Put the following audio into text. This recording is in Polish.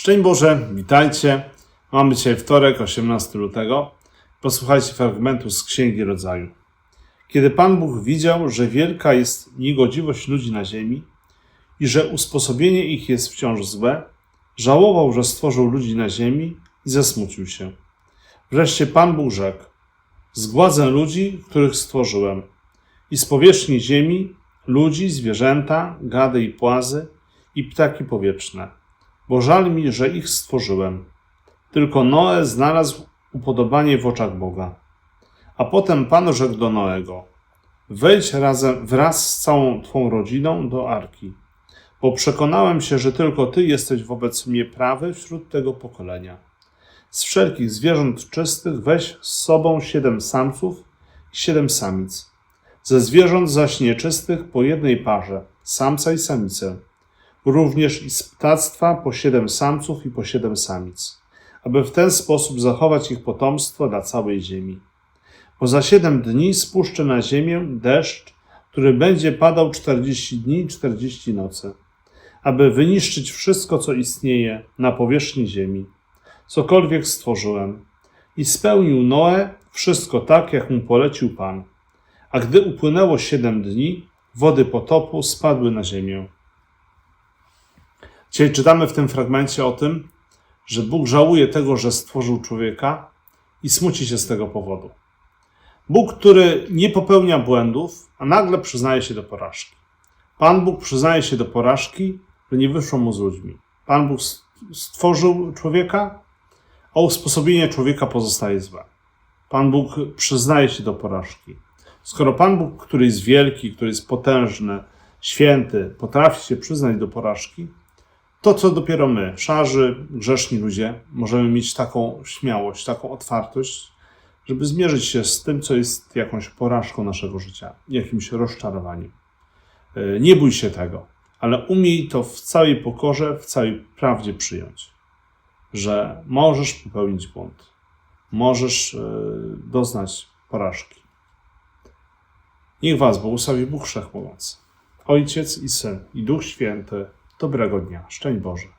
Szczęść Boże, witajcie. Mamy dzisiaj wtorek, 18 lutego. Posłuchajcie fragmentu z Księgi Rodzaju. Kiedy Pan Bóg widział, że wielka jest niegodziwość ludzi na ziemi i że usposobienie ich jest wciąż złe, żałował, że stworzył ludzi na ziemi i zasmucił się. Wreszcie Pan Bóg rzekł: Zgładzę ludzi, których stworzyłem, i z powierzchni ziemi ludzi, zwierzęta, gady i płazy i ptaki powietrzne bo żal mi, że ich stworzyłem. Tylko Noe znalazł upodobanie w oczach Boga. A potem Pan rzekł do Noego: Wejdź razem wraz z całą Twą rodziną do arki, bo przekonałem się, że tylko Ty jesteś wobec mnie prawy wśród tego pokolenia. Z wszelkich zwierząt czystych weź z sobą siedem samców i siedem samic. Ze zwierząt zaś nieczystych po jednej parze, samca i samicę również i z ptactwa po siedem samców i po siedem samic, aby w ten sposób zachować ich potomstwo dla całej ziemi. Bo za siedem dni spuszczę na ziemię deszcz, który będzie padał czterdzieści dni i czterdzieści nocy, aby wyniszczyć wszystko, co istnieje na powierzchni ziemi, cokolwiek stworzyłem. I spełnił Noe wszystko tak, jak mu polecił Pan. A gdy upłynęło siedem dni, wody potopu spadły na ziemię. Dzisiaj czytamy w tym fragmencie o tym, że Bóg żałuje tego, że stworzył człowieka i smuci się z tego powodu. Bóg, który nie popełnia błędów, a nagle przyznaje się do porażki. Pan Bóg przyznaje się do porażki, że nie wyszło mu z ludźmi. Pan Bóg stworzył człowieka, a usposobienie człowieka pozostaje złe. Pan Bóg przyznaje się do porażki. Skoro Pan Bóg, który jest wielki, który jest potężny, święty, potrafi się przyznać do porażki, to, co dopiero my, szarzy, grzeszni ludzie, możemy mieć taką śmiałość, taką otwartość, żeby zmierzyć się z tym, co jest jakąś porażką naszego życia, jakimś rozczarowaniem. E, Nie bój się tego, ale umiej to w całej pokorze, w całej prawdzie przyjąć, że możesz popełnić błąd, możesz e, doznać porażki. Niech Was błogosławi Bóg Wszechmogący, Ojciec i Syn i Duch Święty. Dobrego dnia. Szczęść Boże.